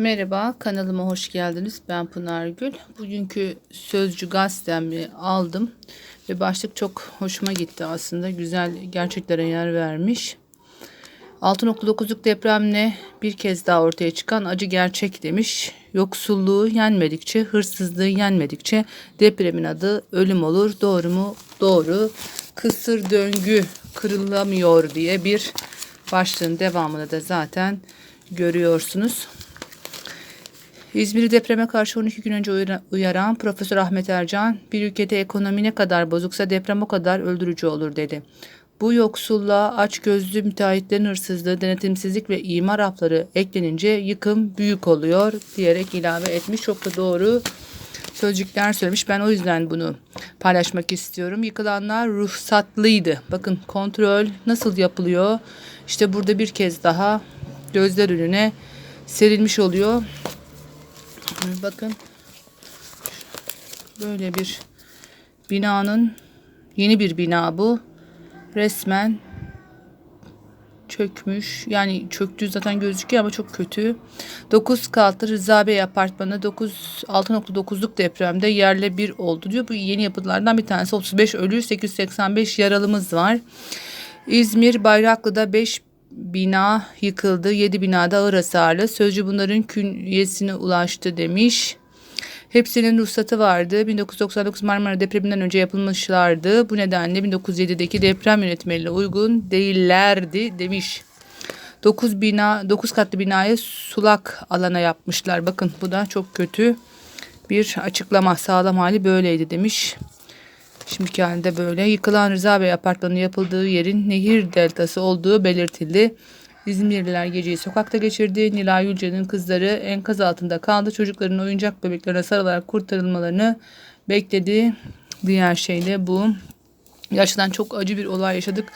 Merhaba, kanalıma hoş geldiniz. Ben Pınar Gül. Bugünkü Sözcü gazetemi aldım ve başlık çok hoşuma gitti aslında. Güzel gerçeklere yer vermiş. 6.9'luk depremle bir kez daha ortaya çıkan acı gerçek demiş. Yoksulluğu yenmedikçe, hırsızlığı yenmedikçe depremin adı ölüm olur. Doğru mu? Doğru. Kısır döngü kırılamıyor diye bir başlığın devamını da zaten görüyorsunuz. İzmir'i depreme karşı 12 gün önce uyara- uyaran Profesör Ahmet Ercan, bir ülkede ekonomi ne kadar bozuksa deprem o kadar öldürücü olur dedi. Bu yoksulluğa açgözlü müteahhitlerin hırsızlığı, denetimsizlik ve imar hapları eklenince yıkım büyük oluyor diyerek ilave etmiş. Çok da doğru sözcükler söylemiş. Ben o yüzden bunu paylaşmak istiyorum. Yıkılanlar ruhsatlıydı. Bakın kontrol nasıl yapılıyor? İşte burada bir kez daha gözler önüne serilmiş oluyor. Bakın böyle bir binanın yeni bir bina bu. Resmen çökmüş. Yani çöktüğü zaten gözüküyor ama çok kötü. 9 katlı Rıza Bey apartmanı 9 6.9'luk depremde yerle bir oldu diyor. Bu yeni yapıtlardan bir tanesi. 35 ölü, 885 yaralımız var. İzmir Bayraklı'da 5 bina yıkıldı. 7 binada ağır hasarlı. Sözcü bunların künyesine ulaştı demiş. Hepsinin ruhsatı vardı. 1999 Marmara depreminden önce yapılmışlardı. Bu nedenle 1907'deki deprem yönetmeliğine uygun değillerdi demiş. 9 bina 9 katlı binayı sulak alana yapmışlar. Bakın bu da çok kötü bir açıklama. Sağlam hali böyleydi demiş. Şimdiki halinde böyle. Yıkılan Rıza Bey apartmanı yapıldığı yerin nehir deltası olduğu belirtildi. İzmirliler geceyi sokakta geçirdi. Nilay Yücel'in kızları enkaz altında kaldı. Çocukların oyuncak bebeklerine sarılarak kurtarılmalarını bekledi. Diğer şey de bu. Gerçekten çok acı bir olay yaşadık.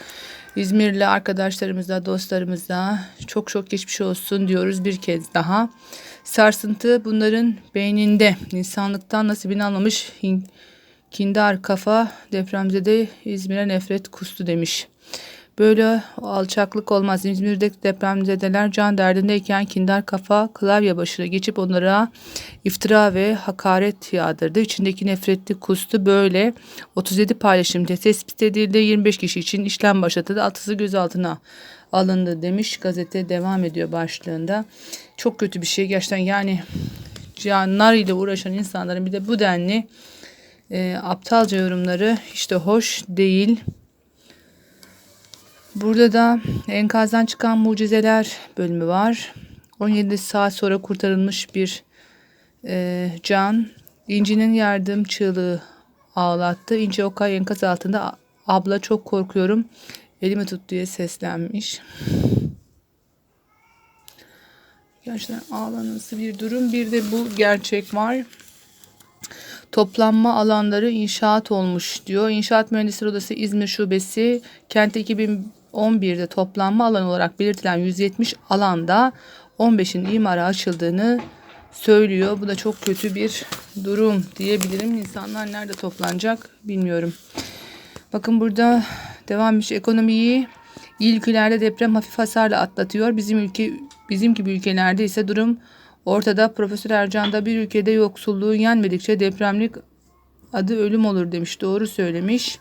İzmirli arkadaşlarımıza, dostlarımıza çok çok geçmiş olsun diyoruz bir kez daha. Sarsıntı bunların beyninde. İnsanlıktan nasibini almamış kindar kafa depremzede İzmir'e nefret kustu demiş. Böyle alçaklık olmaz. İzmir'de depremzedeler can derdindeyken kindar kafa klavye başına geçip onlara iftira ve hakaret yağdırdı. İçindeki nefretli kustu böyle 37 paylaşımda tespit edildi. 25 kişi için işlem başlatıldı. Altısı gözaltına alındı demiş. Gazete devam ediyor başlığında. Çok kötü bir şey gerçekten yani canlar ile uğraşan insanların bir de bu denli e, aptalca yorumları işte hoş değil. Burada da enkazdan çıkan mucizeler bölümü var. 17 saat sonra kurtarılmış bir e, can. İnci'nin yardım çığlığı ağlattı. İnci Okay enkaz altında abla çok korkuyorum. Elimi tut diye seslenmiş. Gerçekten ağlanası bir durum. Bir de bu gerçek var toplanma alanları inşaat olmuş diyor. İnşaat Mühendisleri Odası İzmir Şubesi kentte 2011'de toplanma alanı olarak belirtilen 170 alanda 15'in imara açıldığını söylüyor. Bu da çok kötü bir durum diyebilirim. İnsanlar nerede toplanacak bilmiyorum. Bakın burada devam etmiş ekonomiyi iyi ülkelerde deprem hafif hasarla atlatıyor. Bizim ülke bizim gibi ülkelerde ise durum Ortada Profesör Ercan da bir ülkede yoksulluğu yenmedikçe depremlik adı ölüm olur demiş. Doğru söylemiş.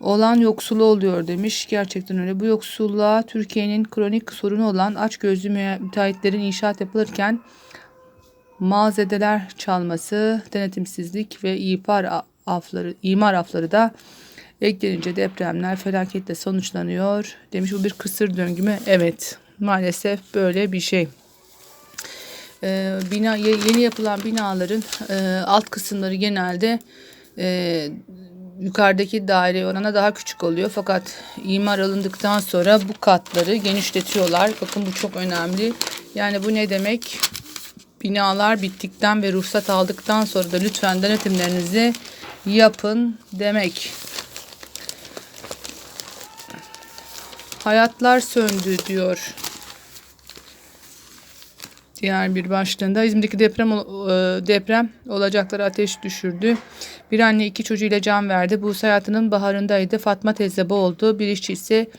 Olan yoksulu oluyor demiş. Gerçekten öyle. Bu yoksulluğa Türkiye'nin kronik sorunu olan açgözlü müteahhitlerin inşaat yapılırken malzemeler çalması, denetimsizlik ve ihbar afları, imar afları da eklenince depremler felaketle sonuçlanıyor. Demiş bu bir kısır döngü mü? Evet. Maalesef böyle bir şey e, bina ye- yeni yapılan binaların e, alt kısımları genelde e, yukarıdaki daire orana daha küçük oluyor. Fakat imar alındıktan sonra bu katları genişletiyorlar. Bakın bu çok önemli. Yani bu ne demek? Binalar bittikten ve ruhsat aldıktan sonra da lütfen denetimlerinizi yapın demek. Hayatlar söndü diyor. Diğer bir başlığında İzmir'deki deprem e, deprem olacakları ateş düşürdü. Bir anne iki çocuğuyla can verdi. Buse hayatının baharındaydı. Fatma teyze boğuldu. Bir işçi ise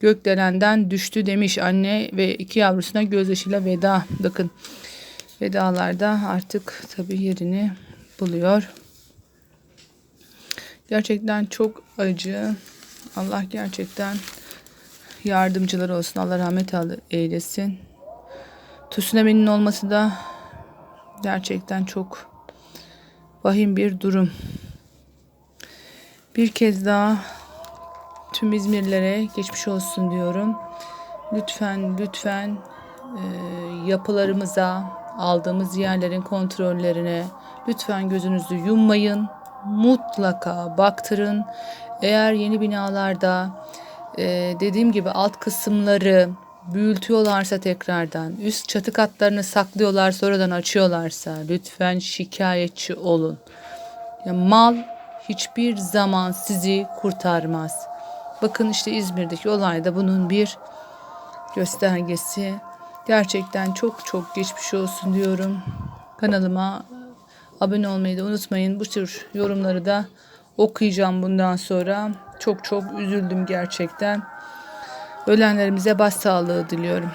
gökdelenden düştü demiş anne ve iki yavrusuna gözyaşıyla veda. Bakın vedalarda artık tabii yerini buluyor. Gerçekten çok acı. Allah gerçekten yardımcıları olsun. Allah rahmet eylesin. Tsunami'nin olması da gerçekten çok vahim bir durum. Bir kez daha tüm İzmirlilere geçmiş olsun diyorum. Lütfen lütfen e, yapılarımıza, aldığımız yerlerin kontrollerine lütfen gözünüzü yummayın. Mutlaka baktırın. Eğer yeni binalarda e, dediğim gibi alt kısımları büyütüyorlarsa tekrardan, üst çatı katlarını saklıyorlar sonradan açıyorlarsa lütfen şikayetçi olun. Ya mal hiçbir zaman sizi kurtarmaz. Bakın işte İzmir'deki olayda bunun bir göstergesi. Gerçekten çok çok geçmiş olsun diyorum. Kanalıma abone olmayı da unutmayın. Bu tür yorumları da okuyacağım bundan sonra. Çok çok üzüldüm gerçekten. Ölenlerimize başsağlığı diliyorum.